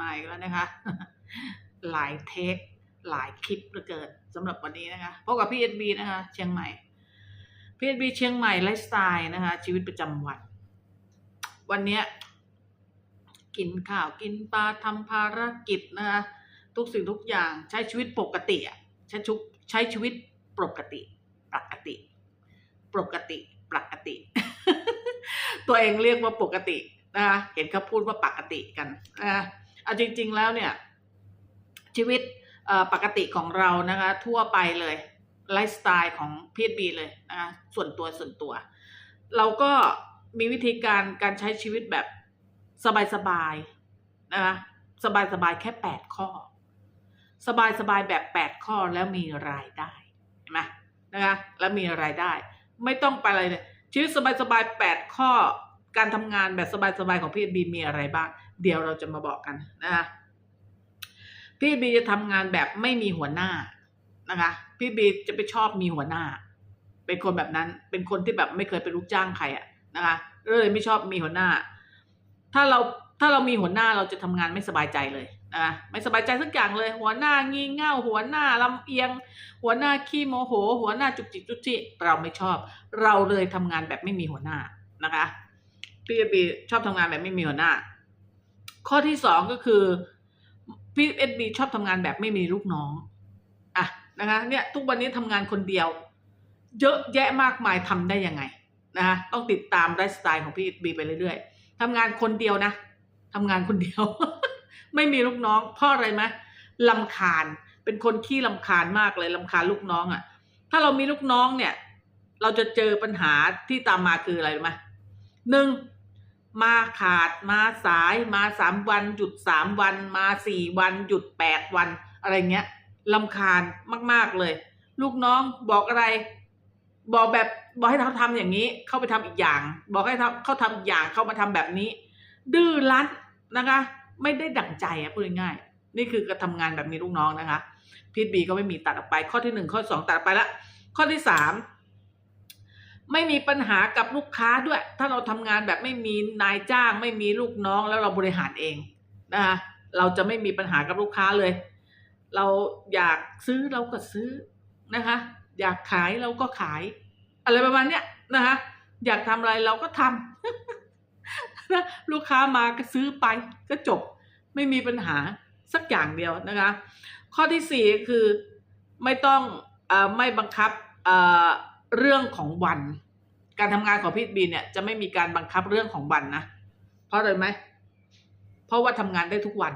มาอีกแล้วนะคะ หลายเทคหลายคลิปเหลือเกินสำหรับวันนี้นะคะพบกับพี่เอ็นบีนะคะ เชียงใหม่พี่เอ็นบีเชียงใหม่ไลฟ์สไตล์นะคะ ชีวิตประจำวัน วันเนี้ยกินข้าวกินปลาทำภารกิจนะคะ ทุกสิ่งทุกอย่างใช้ชีวิตปกติอะใช้ชุใช้ชีวิตปกติ ปกติ ปกติ ปกติ ตัวเองเรียกว่าปกตินะคะเห็นเขาพูดว่าปกติกันนะคะ เอาจริง ๆ แล้วเนี่ย ชีวิตปกติของเรานะคะ ทั่วไปเลยไลฟ์สไตล์ของพีทบีเลยนะคะส่วนตัวส่วนตัว เราก็มีวิธีการการใช้ชีวิตแบบสบายๆนะคะสบายๆแค่แปดข้อ สบายๆแบบแปดข้อแล้วมีรายได้เห็นไหมนะคะแล้วมีรายได้ ไม่ต้องไปอะไรเลยชีวิตสบายๆแปดข้อการทำงานแบบสบายๆของพี่บีมีอะไรบ้าง เดี๋ยวเราจะมาบอกกันนะคะพี่บีจะทำงานแบบไม่มีหัวหน้านะคะ พี่บีจะไปชอบมีหัวหน้า เป็นคนแบบนั้น เป็นคนที่แบบไม่เคยเป็นลูกจ้างใครอะนะคะเลยไม่ชอบมีหัวหน้า ถ้าเราถ้าเรามีหัวหน้าเราจะทำงานไม่สบายใจเลยนะคะไม่สบายใจสักอย่างเลย หัวหน้างี่เง่า หัวหน้าลำเอียง หัวหน้าขี้โมโห หัวหน้าจุกจิกจุกจิเราไม่ชอบ เราเลยทำงานแบบไม่มีหัวหน้านะคะพี่บีชอบทำงานแบบไม่มีหัวหน้า ข้อที่สองก็คือพี่เอ็ดบีชอบทำงานแบบไม่มีลูกน้องอะนะคะเนี่ยทุกวันนี้ทำงานคนเดียว เยอะแยะมากมายทำได้ยังไงนะคะต้องติดตามไลฟ์สไตล์ของพี่เอบีไปเรื่อยๆทำงานคนเดียวนะทำงานคนเดียว ไม่มีลูกน้อง เพราะอะไรไหมลำคาญเป็นคนขี้ลำคาญมากเลยลำคาญลูกน้องอะ่ะ ถ้าเรามีลูกน้องเนี่ย เราจะเจอปัญหาที่ตามมาคืออะไรรู้ไหมหนึ่ง มาขาดมาสายมาสามวันหยุดสามวันมาสี่วันหยุดแปดวัน อะไรเงี้ยลำคาญมาก ๆ เลย ลูกน้องบอกอะไร บอกแบบบอกให้เขาทำอย่างนี้ เข้าไปทำอีกอย่าง บอกให้เขาทำอีกอย่างเข้ามาทำแบบนี้ ดื้อรั้นนะคะ ไม่ได้ดั่งใจอะพูดง่ายๆนี่คือการทำงานแบบมีลูกน้องนะคะพีทบีก็ไม่มีตัดออกไป ข้อที่หนึ่งข้อสองตัดออกไปละข้อที่สาม ไม่มีปัญหากับลูกค้าด้วย ถ้าเราทำงานแบบไม่มีนายจ้าง ไม่มีลูกน้องแล้วเราบริหารเองนะคะเราจะไม่มีปัญหากับลูกค้าเลย เราอยากซื้อเราก็ซื้อนะคะ อยากขายเราก็ขาย อะไรประมาณเนี้ยนะคะ อยากทำอะไรเราก็ทำนะลูกค้ามาก็ซื้อไปก็จบ ไม่มีปัญหาสักอย่างเดียวนะคะ ข้อที่สี่คือไม่ต้องอไม่บังคับ เรื่องของวัน การทำงานของพี่บีเนี่ยจะไม่มีการบังคับเรื่องของวันนะ เพราะอะไรไหม เพราะว่าทำงานได้ทุกวัน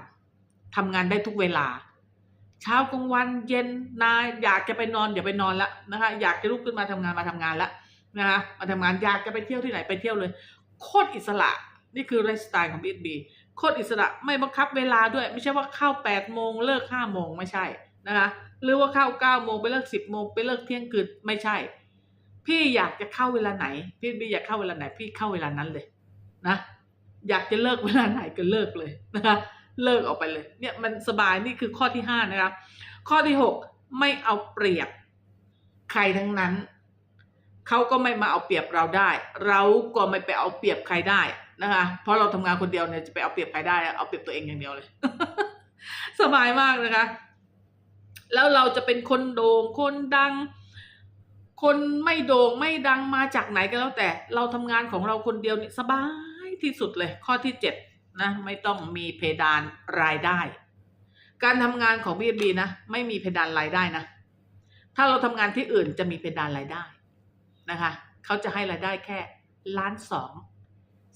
ทำงานได้ทุกเวลา เช้ากลางวันเย็นนายอยากจะไปนอนอย่าไปนอนละนะคะอยากจะลุกขึ้นมาทำงานมาทำงานละนะคะมาทำงานอยากจะไปเที่ยวที่ไหนไปเที่ยวเลย โคตรอิสระนี่คือไลฟ์สไตล์ของบีบีโคตรอิสระไม่บังคับเวลาด้วย ไม่ใช่ว่าเข้าแปดโมงเลิกห้าโมงไม่ใช่นะคะหรือว่าเข้าเก้าโมงไปเลิกสิบโมงไปเลิกเที่ยงคืนไม่ใช่ พี่อยากจะเข้าเวลาไหน พี่บีอยากเข้าเวลาไหน พี่เข้าเวลานั้นเลย นะอยากจะเลิกเวลาไหนก็เลิกเลยนะคะเลิกออกไปเลย เนี่ยมันสบายนี่คือข้อที่ห้านะครับข้อที่หกไม่เอาเปรียบใครทั้งนั้นเขาก็ไม่มาเอาเปรียบเราได้ เราก็ไม่ไปเอาเปรียบใครได้นะคะ เพราะเราทำงานคนเดียวเนี่ยจะไปเอาเปรียบใครได้ เอาเปรียบตัวเองอย่างเดียวเลย สบายมากนะคะ แล้วเราจะเป็นคนโด่งคนดัง คนไม่โด่งไม่ดังมาจากไหนก็แล้วแต่ เราทำงานของเราคนเดียวเนี่ยสบายที่สุดเลย ข้อที่เจ็ดนะไม่ต้องมีเพดานรายได้ การทำงานของบีบีนะไม่มีเพดานรายได้นะ ถ้าเราทำงานที่อื่นจะมีเพดานรายได้นะคะเขาจะให้รายได้แค่ล้านสอง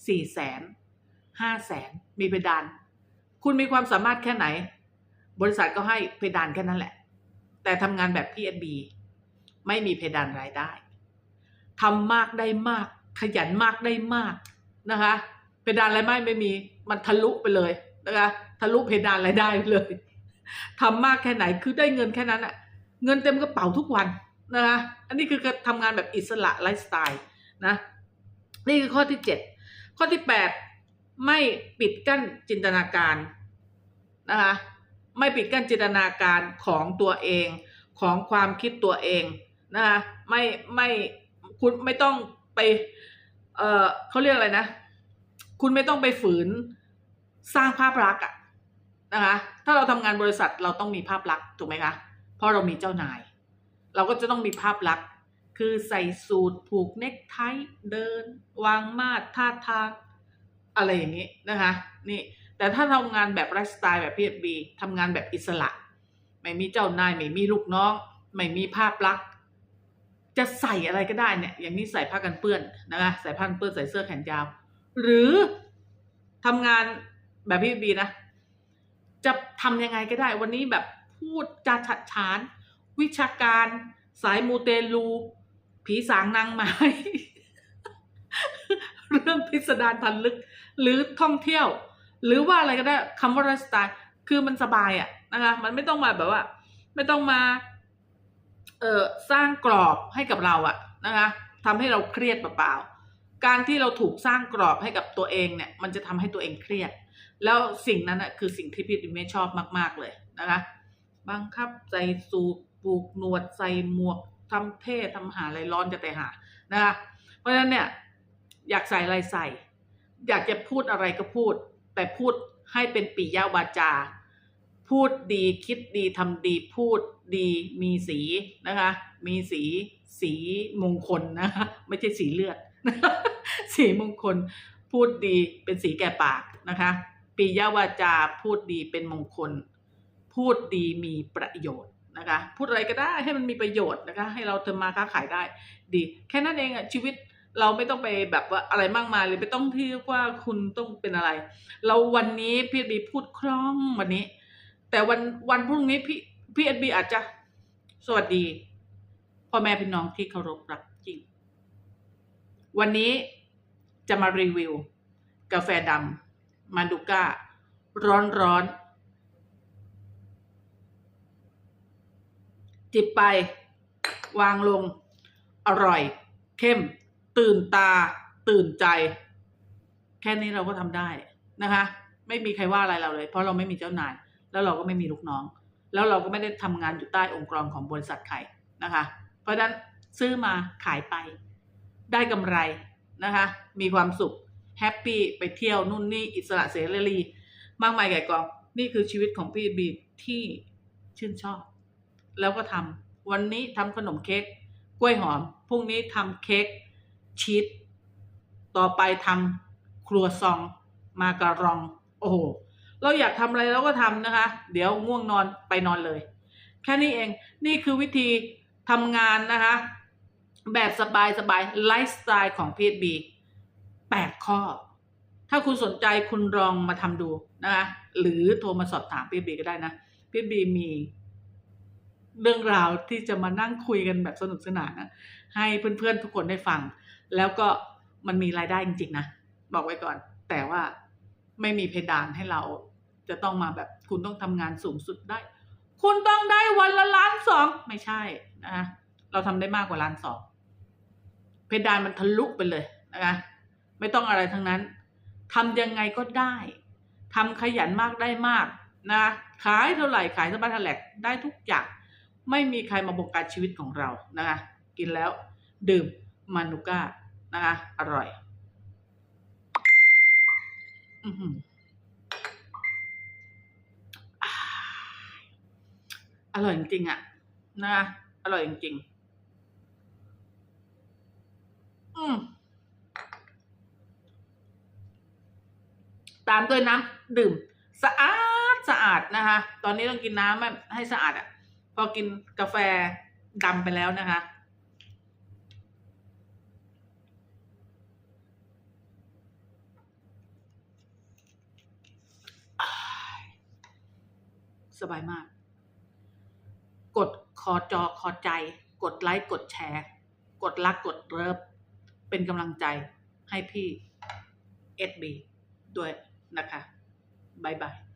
สี่แสนห้าแสนมีเพดาน คุณมีความสามารถแค่ไหน บริษัทก็ให้เพดานแค่นั้นแหละ แต่ทำงานแบบ P&B ไม่มีเพดานรายได้ทำมากได้มาก ขยันมากได้มากนะคะ เพดานรายได้ไม่มีมันทะลุไปเลยนะคะทะลุเพดานรายได้เลยทำมากแค่ไหนคือได้เงินแค่นั้นอะเงินเต็มกระเป๋าทุกวันนะคะอันนี้คือการทำงานแบบอิสระไลฟ์สไตล์นะนี่คือข้อที่เจ็ดข้อที่แปดไม่ปิดกั้นจินตนาการนะคะไม่ปิดกั้นจินตนาการของตัวเองของความคิดตัวเอง นะคะไม่ไม่คุณไม่ต้องไป เออเขาเรียกอะไรนะ คุณไม่ต้องไปฝืนสร้างภาพลักษณ์อะนะคะ ถ้าเราทำงานบริษัทเราต้องมีภาพลักษณ์ถูกไหมคะเพราะเรามีเจ้านาย เราก็จะต้องมีภาพลักษณ์คือใส่สูทผูกเนคไทเดิน วางมาดท่าทางอะไรอย่างนี้นะคะนี่แต่ถ้าทำงานแบบไลฟ์สไตล์แบบพีเอบีทำงานแบบอิสระ ไม่มีเจ้านาย ไม่มีลูกน้อง ไม่มีภาพลักษณ์ จะใส่อะไรก็ได้เนี่ย อย่างนี้ใส่ผ้ากันเปื้อนนะคะใส่ผ้ากันเปื้อนใส่เสื้อแขนยาว หรือทำงานแบบพี่บีนะ จะทำยังไงก็ได้ วันนี้แบบพูดจาฉัดฉาน วิชาการ สายมูเตลู ผีสางนางไม้ เรื่องพิสดารพันลึก หรือท่องเที่ยว หรือว่าอะไรก็ได้คำว่าไลฟ์สไตล์คือมันสบายอะนะคะ มันไม่ต้องมาแบบว่า ไม่ต้องมา เออสร้างกรอบให้กับเราอะนะคะทำให้เราเครียดเปล่าๆการที่เราถูกสร้างกรอบให้กับตัวเองเนี่ยมันจะทำให้ตัวเองเครียด แล้วสิ่งนั้นอะคือสิ่งที่พี่ดิไม่ชอบมากๆเลยนะคะบังคับใส่สูทปลูกหนวดใส่หมวกทำเท่ทำหาอะไรร้อนจะแต่หานะคะเพราะฉะนั้นเนี่ยอยากใส่อะไรใส่ อยากจะพูดอะไรก็พูด แต่พูดให้เป็นปิยวาจา พูดดีคิดดีทำดีพูดดีมีสีนะคะ มีสีสีมงคลนะคะไม่ใช่สีเลือด สีมงคล พูดดีเป็นสีแก่ปากนะคะปิยวาจาพูดดีเป็นมงคล พูดดีมีประโยชน์นะคะ พูดอะไรก็ได้ให้มันมีประโยชน์นะคะ ให้เราทำมาค้าขายได้ ดี แค่นั้นเองอะชีวิตเราไม่ต้องไปแบบว่าอะไรมากมายเลยไม่ต้องที่ว่าคุณต้องเป็นอะไร เราวันนี้พี่บีพูดคล่องวันนี้ แต่วันวันพรุ่งนี้พี่พี่เอ็ดบีอาจจะสวัสดีพ่อแม่พี่น้องที่เคารพรักจริง วันนี้จะมารีวิว กาแฟดำมาดูก้า ร้อนร้อนๆจิบไป วางลง อร่อย เข้ม ตื่นตา ตื่นใจ แค่นี้เราก็ทำได้นะคะ ไม่มีใครว่าอะไรเราเลย เพราะเราไม่มีเจ้านาย แล้วเราก็ไม่มีลูกน้อง แล้วเราก็ไม่ได้ทำงานอยู่ใต้องค์กรของบริษัทใครนะคะ เพราะฉะนั้นซื้อมาขายไป ได้กำไรนะคะ มีความสุขแฮปปี้ไปเที่ยวนู่นนี่อิสระเสรีมากมายแก่กอง นี่คือชีวิตของพี่บีที่ชื่นชอบ แล้วก็ทำวันนี้ทำขนมเค้กกล้วยหอมพรุ่งนี้ทำเค้กชีสต่อไปทำครัวซอง มาการอง โอ้โห เราอยากทำอะไรเราก็ทำนะคะ เดี๋ยวง่วงนอนไปนอนเลย แค่นี้เองนี่คือวิธีทำงานนะคะ แบบสบายสบายไลฟ์สไตล์ของพีบีแปดข้อ ถ้าคุณสนใจคุณลองมาทำดูนะคะ หรือโทรมาสอบถามพีบีก็ได้นะพีบีมีเรื่องราวที่จะมานั่งคุยกันแบบสนุกสนานนะให้เพื่อนๆทุกคนได้ฟัง แล้วก็มันมีรายได้จริงๆนะ บอกไว้ก่อน แต่ว่าไม่มีเพดานให้เรา จะต้องมาแบบคุณต้องทำงานสูงสุดได้ คุณต้องได้วันละล้านสองไม่ใช่นะคะเราทำได้มากกว่าล้านสองเพดานมันทะลุไปเลยนะคะไม่ต้องอะไรทั้งนั้นทำยังไงก็ได้ทำขยันมากได้มากนะขายเท่าไหร่ขายสบายทะแหลกได้ทุกอย่าง ไม่มีใครมาบงการชีวิตของเรานะคะกินแล้วดื่มมานูก้านะคะอร่อย อือหืออ่า อร่อยจริงๆอะนะคะอร่อยจริงๆอืมตามด้วยน้ำดื่ม สะอาดสะอาดนะคะ ตอนนี้ต้องกินน้ำให้สะอาดอะพอกินกาแฟดำไปแล้วนะคะสบายมาก อจอคอใจ กดไลค์กดแชร์ กดรักกดเลิฟเป็นกำลังใจให้พี่เอสบีด้วยนะคะบายบาย